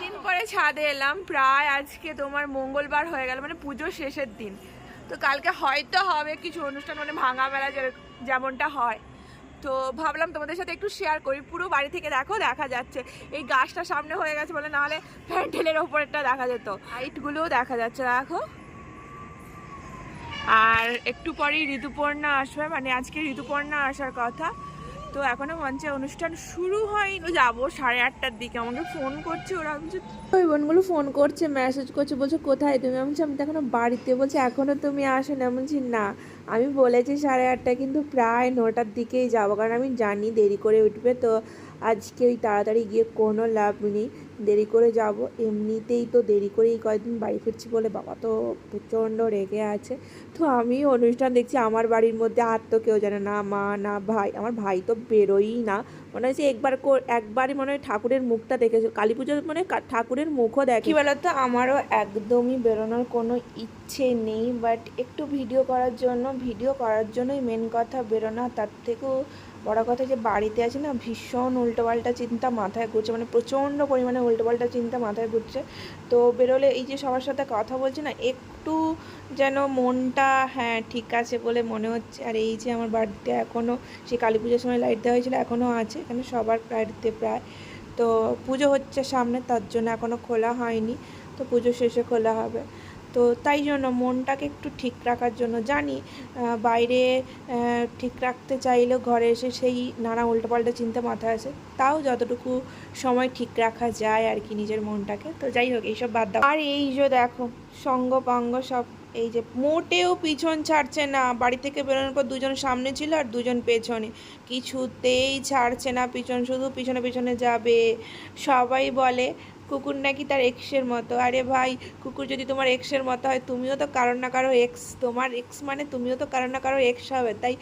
দিন পরে ছাদে এলাম, প্রায় আজকে তোমার মঙ্গলবার হয়ে গেল মানে পুজোর শেষের দিন। তো কালকে হয়তো হবে কিছু অনুষ্ঠান মানে ভাঙা মেলা যেমনটা হয়। তো ভাবলাম তোমাদের সাথে একটু শেয়ার করি। পুরো বাড়ি থেকে দেখো, দেখা যাচ্ছে। এই গাছটা সামনে হয়ে গেছে বলে নাহলে প্যান্ডেলের ওপরেরটা দেখা যেত। হাইটগুলোও দেখা যাচ্ছে, দেখো। আর একটু পরেই ঋতুপর্ণা আসবে মানে আজকে ঋতুপর্ণা আসার কথা। তো এখনও মঞ্চে অনুষ্ঠান শুরু হয়নি যাব সাড়ে আটটার দিকে। আমাকে ফোন করছে ওরা বলছি, ওই বোনগুলো ফোন করছে মেসেজ করছে বলছে কোথায় তুমি? আমি বলছি আমি তো এখনও বাড়িতে। বলছে এখনও তুমি আসো না বলছি না। আমি বলেছি সাড়ে আটটা কিন্তু প্রায় নটার দিকেই যাব কারণ আমি জানি দেরি করে উঠবে তো আজকে ওই তাড়াতাড়ি গিয়ে কোনো লাভ নেই। দেরি করে যাব। এমনিতেই তো দেরি করেই কয়েকদিন বাড়ি ফিরছি বলে বাবা তো প্রচণ্ড রেগে আছে। তো আমি অনুষ্ঠান দেখছি, আমার বাড়ির মধ্যে আর তো কেউ জানে না, মা না ভাই। আমার ভাই তো বেরোই না। মনে হয়েছে একবার একবারই মনে হয় ঠাকুরের মুখটা দেখেছে। কালী পুজোর মানে ঠাকুরের মুখও দেখে। কি বলতো, আমারও একদমই বেরোনোর কোনো ইচ্ছে নেই বাট একটু ভিডিও করার জন্য ভিডিও করার জন্যই মেন কথা বেরোনা। তার থেকেও বড় কথা যে বাড়িতে আছে না ভীষণ উল্টোপাল্টা চিন্তা মাথায় ঘুরছে মানে প্রচণ্ড পরিমাণে উল্টোপাল্টা চিন্তা মাথায় ঘুরছে। তো বেরোলে এই যে সবার সাথে কথা বলছি না, একটু যেন মনটা হ্যাঁ ঠিক আছে বলে মনে হচ্ছে। আর এই যে আমার বাড়িতে এখনও সেই কালী পুজোর সময় লাইট দেওয়া হয়েছিল এখনও আছে, এখানে সবার বাড়িতে প্রায়। তো পুজো হচ্ছে সামনে, তার জন্য এখনও খোলা হয়নি। তো পুজো শেষে খোলা হবে। তো তাই জন্য মনটাকে একটু ঠিক রাখার জন্য জানি বাইরে ঠিক রাখতে চাইলেও ঘরে এসে সেই নানা উল্টোপাল্টা চিন্তা মাথায় আসে। তাও যতটুকু সময় ঠিক রাখা যায় আর কি নিজের মনটাকে। তো যাই হোক, এইসব বাদ দাও। আর এই যে দেখো সঙ্গ পাঙ্গ সব, এই যে মোটেও পিছন ছাড়ছে না। বাড়ি থেকে বেরোনোর পর দুজন সামনে ছিল আর দুজন পেছনে। কিছুতেই ছাড়ছে না, পিছন শুধু পিছনে পিছনে যাবে। সবাই বলে কুকুর নাকি তার এক্সের মতো। আরে ভাই, কুকুর যদি তোমার এক্সের মতো হয়, তুমিও তো কারোর না কারও এক্স তোমার এক্স মানে তুমিও তো কারোর না কারও এক্স হবে। তাই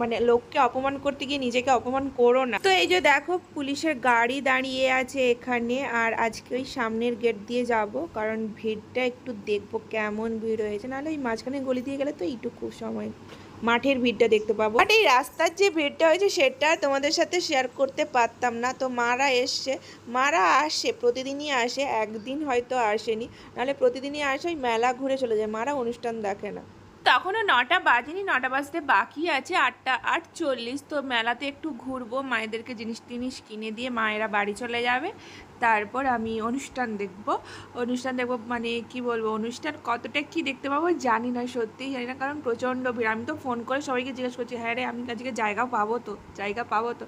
মানে লোককে অপমান করতে গিয়ে নিজেকে অপমান করো না। তো এই যে দেখো, পুলিশের গাড়ি দাঁড়িয়ে আছে এখানে, আর আজকে ওই সামনের গেট দিয়ে যাব, কারণ ভিড়টা একটু দেখব কেমন ভিড় হয়েছে। নাহলে ওই মাঝখানে গলি দিয়ে গেলে তো এইটুকু সময়। মাঠের ভিড়টা দেখতে পাবো। বাট এই রাস্তার যে ভিড়টা হয়েছে, সেটা তোমাদের সাথে শেয়ার করতে পারতাম না। তো মারা এসছে, মারা আসে, প্রতিদিনই আসে, একদিন হয়তো আসেনি। নাহলে প্রতিদিনই আসে, ওই মেলা ঘুরে চলে যায়। মারা অনুষ্ঠান দেখে না। তখনও নটা বাজেনি, নটা বাজতে বাকি আছে, আটটা আট চল্লিশ তো মেলাতে একটু ঘুরবো, মায়েদেরকে জিনিস টিনিস কিনে দিয়ে মায়েরা বাড়ি চলে যাবে। তারপর আমি অনুষ্ঠান দেখব। অনুষ্ঠান দেখব মানে কি বলব, অনুষ্ঠান কতটা কি দেখতে পাবো জানি না, সত্যিই জানি না। কারণ প্রচণ্ড ভিড়। আমি তো ফোন করে সবাইকে জিজ্ঞেস করছি হ্যাঁ রে, আমি আজকে জায়গা পাবো তো, জায়গা পাবো তো?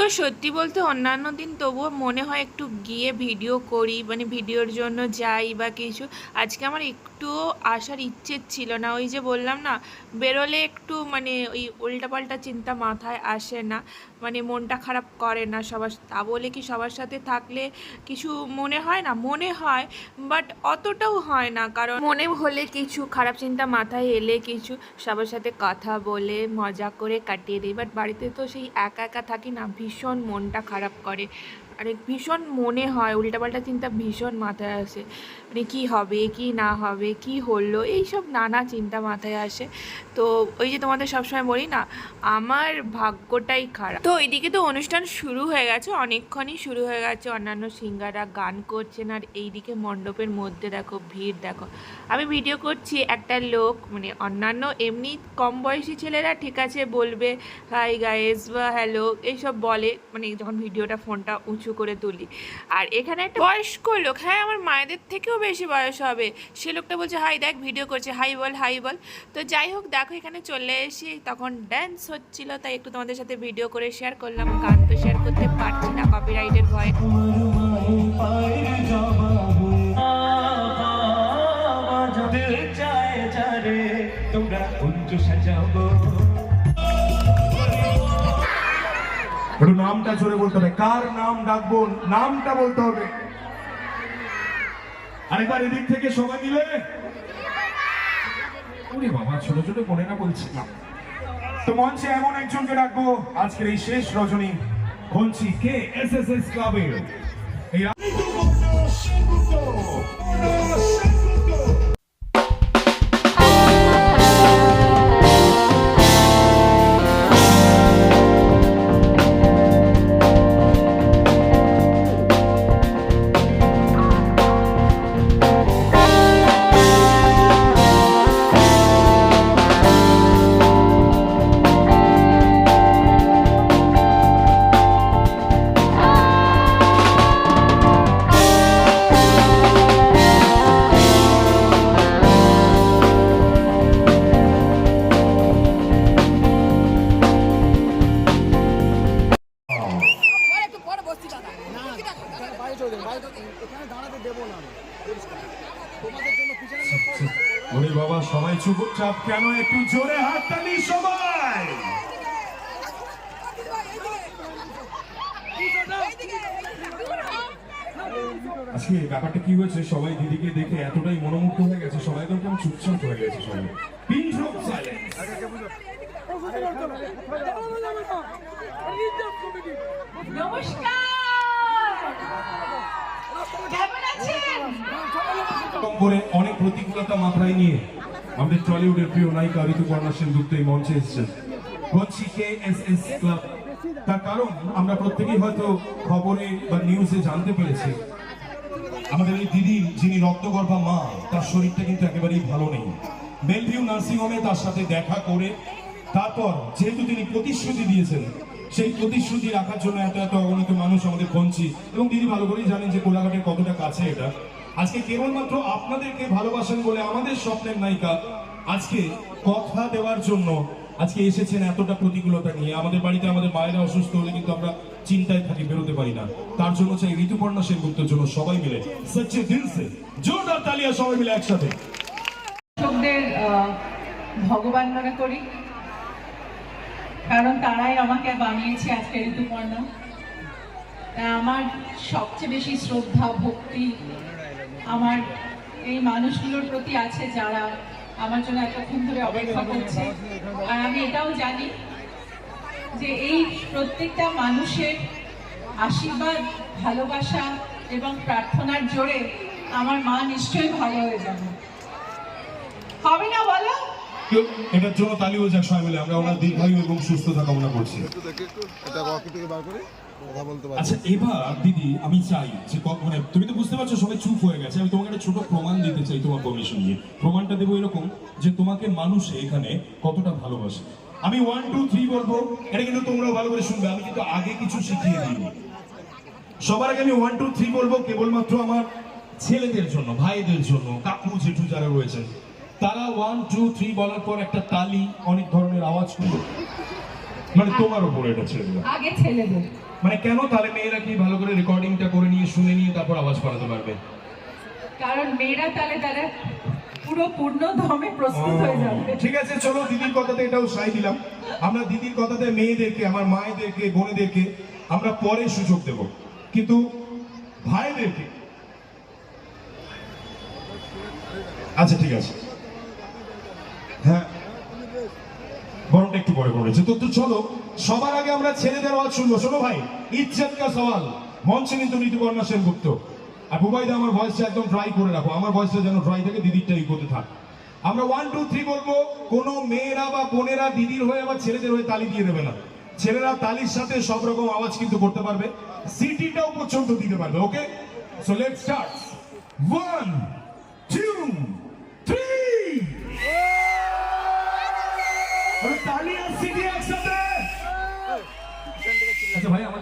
তো সত্যি বলতে অন্যান্য দিন তবুও মনে হয় একটু গিয়ে ভিডিও করি মানে ভিডিওর জন্য যাই বা কিছু। আজকে আমার একটুও আসার ইচ্ছে ছিল না। ওই যে বললাম না, বেরোলে একটু মানে ওই উল্টাপাল্টা চিন্তা মাথায় আসে না মানে মনটা খারাপ করে না সবার তা বলে কি সবার সাথে থাকলে কিছু মনে হয় না? মনে হয় বাট অতটাও হয় না, কারণ মনে হলে কিছু খারাপ চিন্তা মাথায় এলে কিছু সবার সাথে কথা বলে, মজা করে কাটিয়ে দিই বাট বাড়িতে তো সেই একা একা থাকি না, ভীষণ মনটা খারাপ করে। আরে ভীষণ মনে হয়, উল্টাপাল্টা চিন্তা ভীষণ মাথায় আসে। মানে কী হবে, কি না হবে, কি হলো, এইসব নানা চিন্তা মাথায় আসে। তো ওই যে তোমাদের সবসময় বলি না, আমার ভাগ্যটাই খারাপ। তো এইদিকে তো অনুষ্ঠান শুরু হয়ে গেছে, অনেকক্ষণই শুরু হয়ে গেছে, অন্যান্য সিঙ্গাররা গান করছেন, আর এইদিকে মণ্ডপের মধ্যে দেখো ভিড়, দেখো। আমি ভিডিও করছি, একটা লোক মানে অন্যান্য এমনি কম বয়সী ছেলেরা, ঠিক আছে, বলবে হাই গাইস বা হ্যালো এইসব বলে মানে যখন ভিডিওটা ফোনটা উঁচু করে তুলি। আর এখানে একটা বয়স্ক লোক হ্যাঁ আমার মায়েদের থেকেও বেশি বয়স হবে। সে লোকটা বলছে, হাই, দেখ ভিডিও করছে। হাই, বল হাই, বল। তো যাই হোক, দেখো, এখানে চলে এসে তখন ড্যান্স হচ্ছিল। তাই একটু তোমাদের সাথে ভিডিও করে শেয়ার করলাম। গান তো শেয়ার করতে পারছি না কপিরাইটের ভয়ে। নামটা জোরে বলতে হবে। কার নাম ডাকবো? নামটা বলতে হবে। আরেকবার এদিক থেকে সবাই মিলে উনি বাবা, ছোট ছোট মনে না বলছিলাম। তো মঞ্চে এমন একজনকে ডাকবো, আজকের এই শেষ রজনী বলছি কে? এস এস এস ক্লাবের এই আজকে ব্যাপারটা কি হয়েছে? সবাই দিদিকে দেখে এতটাই মনোমুগ্ধ হয়ে গেছে, সবাই একদম কেমন চুপচাপ হয়ে গেছে সবাই। অনেক প্রতিকূলতা মাথায় নিয়ে আমাদের টলিউডের প্রিয় নায়িকা ঋতুপর্ণা সেনগুপ্ত এই মঞ্চে এসেছেন। বলছি কে এস এস ক্লাব তার কারণ আমরা প্রত্যেকেই হয়তো খবরে বা নিউজে জানতে পেরেছি। আমাদের এই দিদি, যিনি রক্তগর্ভা মা, তার শরীরটা কিন্তু একেবারেই ভালো নেই। বেলভিউ নার্সিং হোমে তার সাথে দেখা করে, তারপর যেহেতু তিনি প্রতিশ্রুতি দিয়েছেন, সেই প্রতিশ্রুতি রাখার জন্য এত এত অগণিত মানুষ আমাদের পৌঁছি এবং দিদি ভালো করেই জানেন যে কোলাঘাটের কতটা কাছে এটা। আজকে কেবলমাত্র আপনাদেরকে ভালোবাসেন বলে আমাদের স্বপ্নের নায়িকা আজকে কথা দেওয়ার জন্য আজকে এসেছেন এতটা প্রতিকূলতা নিয়ে। আমাদের বাড়িতে আমাদের মায়েরা অসুস্থ হলে কিন্তু আমরা চিন্তায় থাকি, বেরোতে পারি না। তার জন্য চাই ঋতুপর্ণা সেনগুপ্তের জন্য সবাই মিলে সচ্চে দিল সে জোরদার তালিয়া সবাই মিলে একসাথে। ভগবান মনে করি। কারণ তারাই আমাকে বানিয়েছে আজকে ঋতুপর্ণা। আমার সবচেয়ে বেশি শ্রদ্ধা, ভক্তি, আমার এই মানুষগুলোর প্রতি আছে যারা আমার জন্য এতক্ষণ ধরে অপেক্ষা করছে। আর আমি এটাও জানি যে এই প্রত্যেকটা মানুষের আশীর্বাদ ভালোবাসা এবং প্রার্থনার জোরে আমার মা নিশ্চয়ই ভালো হয়ে যাবে। হবে না বলো? এটার জন্য তালি হয়ে যাক সবাই মিলে। আমরা ওনার দীর্ঘায়ু এবং সুস্থতা কামনা করছি। এটা থেকে বার করে। আচ্ছা এবার মানে তুমি তোমাকে একটা মানুষে এখানে কতটা ভালোবাসে। আমি ওয়ান টু থ্রি বলব, এটা কিন্তু ভালো করে শুনবে। আমি কিন্তু আগে কিছু শিখিয়ে দিই। সবার আগে আমি ওয়ান টু থ্রি বলব, কেবলমাত্র আমার ছেলেদের জন্য, ভাইদের জন্য, কাকু, জেঠু যারা রয়েছেন তারা ওয়ান টু থ্রি বলার পর একটা তালি, অনেক ধরনের আওয়াজ করল মানে তোমার উপরে এটা ছেড়ে দিলাম। আগে ছেলেদের মানে কেন তাহলে মেয়েরা কি ভালো করে রেকর্ডিংটা করে নিয়ে শুনে নিয়ে তারপর আওয়াজ করাতে পারবে? কারণ মেয়েরা তাহলে তারা পুরো পূর্ণ দমে প্রস্তুত হয়ে যাবে। ঠিক আছে চলো দিদির কথাতে এটাও সাই দিলাম। আমরা দিদির কথাতে মেয়েদেরকে আমার মায়েদেরকে বোনেদেরকে আমরা পরে সুযোগ দেব। কিন্তু ভাইদেরকে। আচ্ছা ঠিক আছে। হ্যাঁ। বরংটা একটু পরে করেছে তো তো চলো, সবার আগে আমরা ছেলেদের আওয়াজ শুনব। শোনো ভাই ইজ্জত কা সওয়াল। মঞ্চে কিন্তু ঋতুপর্ণা সেনগুপ্ত। আর বুবাইদা, আমার ভয়েসটা একদম ড্রাই করে রাখো। আমার ভয়েসটা যেন ড্রাই থাকে, দিদিরটা ইগোতে থাক। আমরা ওয়ান টু থ্রি বলব, কোনো মেয়েরা বা বোনেরা দিদির হয়ে আবার ছেলেদের হয়ে তালি দিয়ে দেবে না। ছেলেরা তালির সাথে সব রকম আওয়াজ কিন্তু করতে পারবে। সিটিটাও পর্যন্ত দিতে পারবে okay so let start one two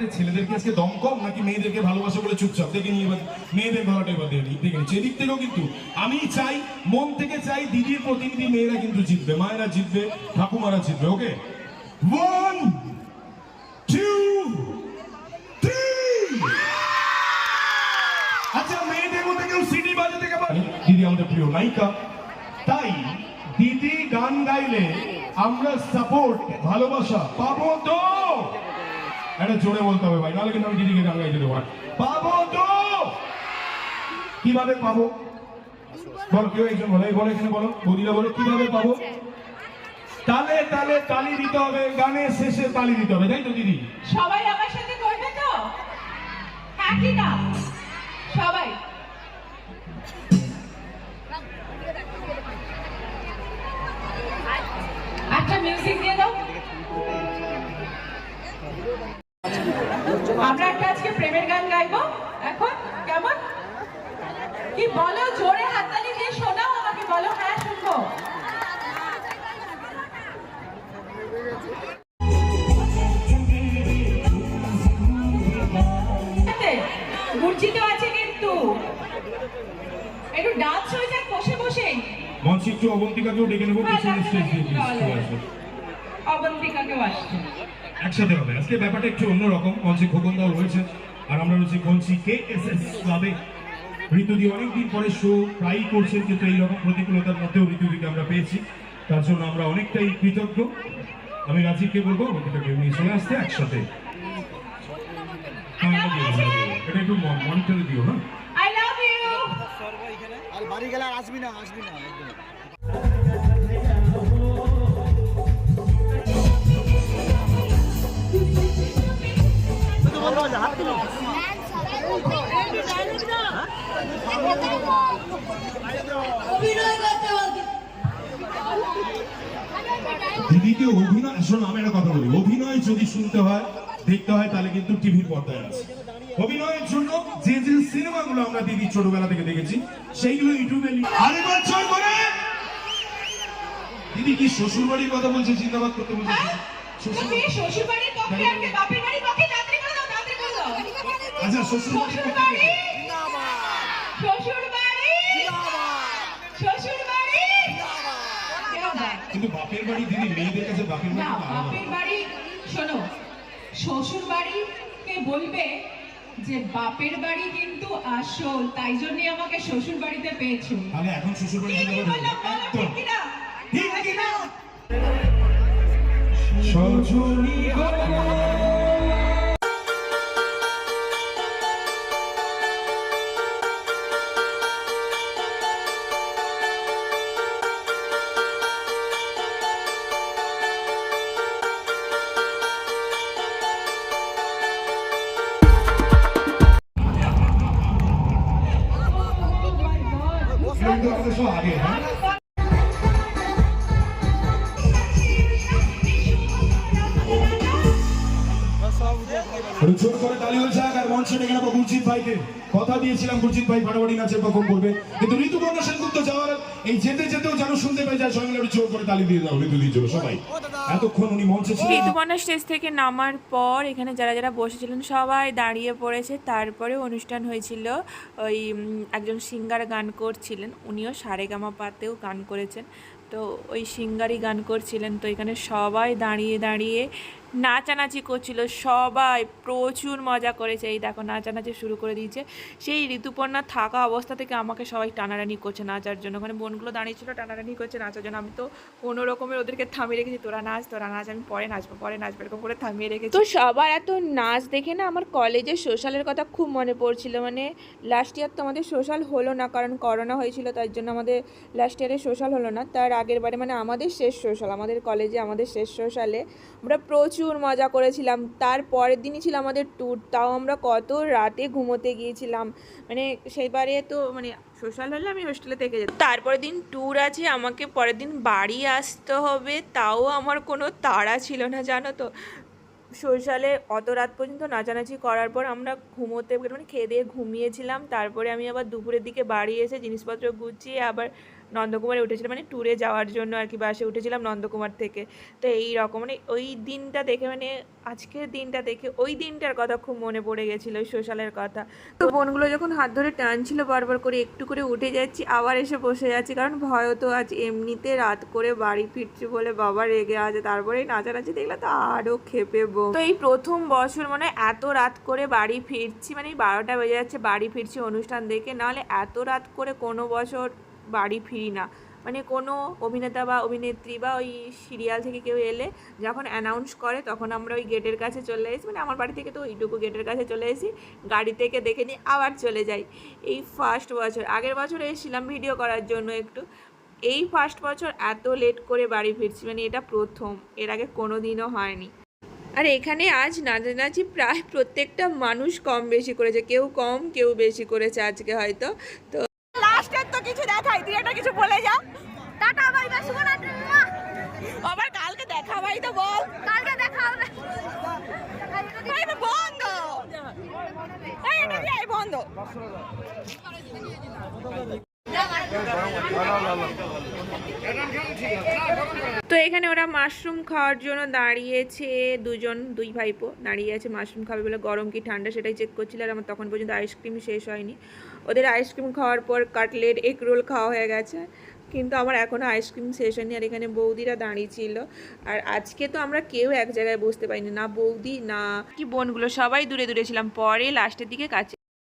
আমাদের ছেলেদেরকে আজকে দম কম নাকি মেয়েদেরকে ভালোবাসে বলে চুপচাপ? দেখে নিয়ে মেয়েদের গলাটা এবার দেখে দেখে নিচ্ছি এদিক থেকেও কিন্তু আমি চাই, মন থেকে চাই দিদির প্রতিনিধি মেয়েরা কিন্তু জিতবে। মায়েরা জিতবে, ঠাকুমারা জিতবে, ওকে? ওয়ান টু থ্রি আচ্ছা মেয়েদের মধ্যে কেউ সিটি বাজাতে পারে দিদি আমাদের প্রিয় নায়িকা। তাই দিদি গান গাইলে আমরা সাপোর্ট ভালোবাসা পাবো তো? এটা জোরে বলতে হবে ভাই, নাহলে কিন্তু আমি দিদিকে গান গাইতে দেবো পাবো তো! কীভাবে পাবো? বল, কেউ একজন বলো বলো এখানে বলো, বদিরা বলো, কীভাবে পাবো? তালে তালে তালি দিতে হবে, গানের শেষে তালি দিতে হবে, তাই তো দিদি? সবাই আমার সাথে করবে তো? কি না? সবাই। একটা মিউজিক দিয়ে দাও। আমরা একটা আজকে প্রেমের গান গাইবো। এখন কেমন? কি বলো জোরে হাততালি দিয়ে শোনাও আমাকে বলো হ্যাঁ শুনব। মূর্ছিত আছে কিন্তু। একটু ডান্স হয়ে যাক বসে বসেই মঞ্চে একটু অবন্তিকাকেও ডেকে নেব পিছনে স্টেজ আসো। অবন্তিকাকেও আসছে। একসাথে হবে। আজকে ব্যাপারটা একটু অন্যরকম। মঞ্চে খোকনদাও রয়েছে। আর আমরা রয়েছে কঞ্চি কে এস এস ক্লাবে ঋতুদি অনেকদিন পরে শো প্রায়ই করছেন কিন্তু এইরকম প্রতিকূলতার মধ্যেও ঋতুদিকে আমরা পেয়েছি। তার জন্য আমরা অনেকটাই কৃতজ্ঞ। আমি রাজীবকে বলব ওটাকে নিয়ে চলে আসতে একসাথে। হ্যাঁ, এটা। একটু মনিটরে দিও হ্যাঁ। আই লাভ ইউ আর বাড়ি গেলে আর আসবি না আসবি না দিদিকে অভিনয় শোনো, আমি একটা কথা বলি। অভিনয় যদি শুনতে হয়, দেখতে হয়, তাহলে কিন্তু টিভির পর্দায় আছে। অভিনয়ের জন্য যে যে সিনেমাগুলো আমরা দিদি ছোটবেলা থেকে দেখেছি, সেইগুলো ইউটিউবে আরেকবার দিদি কি শ্বশুর বাড়ির কথা বলছে জিন্দাবাদ করতে বলছে? শ্বশুর বাড়ির পক্ষে বাপের বাড়ির পক্ষে আচ্ছা শ্বশুর বাড়ি শ্বশুর বাড়ি? শ্বশুর বাড়ি। কিন্তু বাপের বাড়ি দিদি মেয়েদের কাছে বাপের বাড়ি না বাপের বাড়ি শোনো শ্বশুর বাড়িকে বলবে যে বাপের বাড়ি কিন্তু আসল তাই জন্যই আমাকে শ্বশুর বাড়িতে পেয়েছ। তাহলে এখন শ্বশুর বাড়ি ঠিকই বললাম বলো ঠিক কিনা ঠিক কিনা সজনী ভাই ফাটাফাটি নাচের পারফর্ম করবে কিন্তু ঋতুপর্ণা সেনগুপ্ত যাওয়ার এই যেতে যেতেও যেন শুনতে পেয়ে যায় সবাই জোর করে তালি দিয়ে দাও ঋতুদির জন্য সবাই। এতক্ষণ উনি মঞ্চে ছিলেন। স্টেজ থেকে নামার পর এখানে যারা যারা বসেছিলেন, সবাই দাঁড়িয়ে পড়েছে। তারপরে অনুষ্ঠান হয়েছিল, ওই একজন সিঙ্গার গান করছিলেন। উনিও সারেগামা পাতেও গান করেছেন। তো ওই সিঙ্গারই গান করছিলেন। তো এখানে সবাই দাঁড়িয়ে দাঁড়িয়ে নাচানাচি করছিল, সবাই প্রচুর মজা করেছে। এই দেখো, নাচানাচি শুরু করে দিয়েছে। সেই ঋতুপর্ণা থাকা অবস্থা থেকে আমাকে সবাই টানাটানি করছে নাচার জন্য। ওখানে বোনগুলো দাঁড়িয়ে ছিল টানাটানি করছে নাচার জন্য। আমি তো কোনো রকমের ওদেরকে থামিয়ে রেখেছি, তোরা নাচ তোরা নাচ, আমি পরে নাচবো পরে নাচবো, এরকম করে থামিয়ে রেখেছি। তো সবার এত নাচ দেখে না আমার কলেজের সোশ্যালের কথা খুব মনে পড়ছিল। মানে লাস্ট ইয়ার তো আমাদের সোশ্যাল হলো না, কারণ করোনা হয়েছিল, তার জন্য আমাদের লাস্ট ইয়ারে সোশ্যাল হলো না। তার আগের বারে মানে আমাদের শেষ সোশ্যাল, আমাদের কলেজে আমাদের শেষ সোশ্যালে আমরা প্রচুর মজা করেছিলাম। তার পরের দিনই ছিল আমাদের ট্যুর তাও আমরা কত রাতে ঘুমোতে গিয়েছিলাম। মানে সেইবারে তো মানে সোশ্যাল হলে আমি হোস্টেলে থেকে যেতাম। তারপরের দিন ট্যুর আছে, আমাকে পরের দিন বাড়ি আসতে হবে, তাও আমার কোনো তাড়া ছিল না, জানো তো। সোশ্যালে অত রাত পর্যন্ত নাচানাচি করার পর আমরা ঘুমোতে মানে খেয়ে দিয়ে ঘুমিয়েছিলাম। তারপরে আমি আবার দুপুরের দিকে বাড়ি এসে জিনিসপত্র গুছিয়ে আবার নন্দকুমারে উঠেছিলাম মানে ট্যুরে যাওয়ার জন্য আর কি বাসে উঠেছিলাম নন্দকুমার থেকে। তো এই রকম মানে ওই দিনটা দেখে মানে আজকের দিনটা দেখে ওই দিনটার কথা খুব মনে পড়ে গেছিল, ওই সোশ্যালের কথা। তো বোনগুলো যখন হাত ধরে টানছিল, বারবার করে একটু করে উঠে যাচ্ছি, আবার এসে বসে যাচ্ছি, কারণ ভয় তো আজ এমনিতে রাত করে বাড়ি ফিরছি বলে বাবা রেগে আছে, তারপরে নাচানাচি দেখলে তো আরও খেপে বো তো এই প্রথম বছর মানে এত রাত করে বাড়ি ফিরছি মানে বারোটা বেজে যাচ্ছে, বাড়ি ফিরছি অনুষ্ঠান দেখে, নাহলে এত রাত করে কোনো বছর বাড়ি ফিরি না। মানে কোনো অভিনেতা বা অভিনেত্রী বা ওই সিরিয়াল থেকে কেউ এলে যখন অ্যানাউন্স করে তখন আমরা ওই গেটের কাছে চলে এসি মানে আমার বাড়ি থেকে তো ওইটুকু গেটের কাছে চলে এসি গাড়ি থেকে দেখে নিয়ে আবার চলে যাই। এই ফার্স্ট বছর, আগের বছর এসেছিলাম ভিডিও করার জন্য একটু। এই ফার্স্ট বছর এত লেট করে বাড়ি ফিরছি মানে এটা প্রথম। এর আগে কোনো দিনও হয়নি। আর এখানে আজ নাচানাচি প্রায় প্রত্যেকটা মানুষ কম বেশি করেছে। কেউ কম, কেউ বেশি করেছে আজকে হয়তো। তো লাস্টের তো কিছু দেখাই তুই একটা কিছু বলে যা টাটা বাই বাই শুভরাত্রি মা। আবার কালকে দেখাবাই তো বল। কালকে দেখা হবে। রে বন্ধ। এই এটা দিয়ে বন্ধ। তো এখানে ওরা মাশরুম খাওয়ার জন্য দাঁড়িয়েছে দুজন দুই ভাইপো দাঁড়িয়ে আছে মাশরুম খাবে বলে। গরম কি ঠান্ডা সেটাই চেক করছিল আর আমার তখন পর্যন্ত আইসক্রিম শেষ হয়নি। ওদের আইসক্রিম খাওয়ার পর কাটলেট, এগ রোল খাওয়া হয়ে গেছে। কিন্তু আমার এখনও আইসক্রিম শেষ হয়নি আর এখানে বৌদিরা দাঁড়িয়ে ছিল আর আজকে তো আমরা কেউ এক জায়গায় বসতে পারিনি, না বৌদি, না কি বোনগুলো, সবাই দূরে দূরে ছিলাম। পরে লাস্টের দিকে কাছে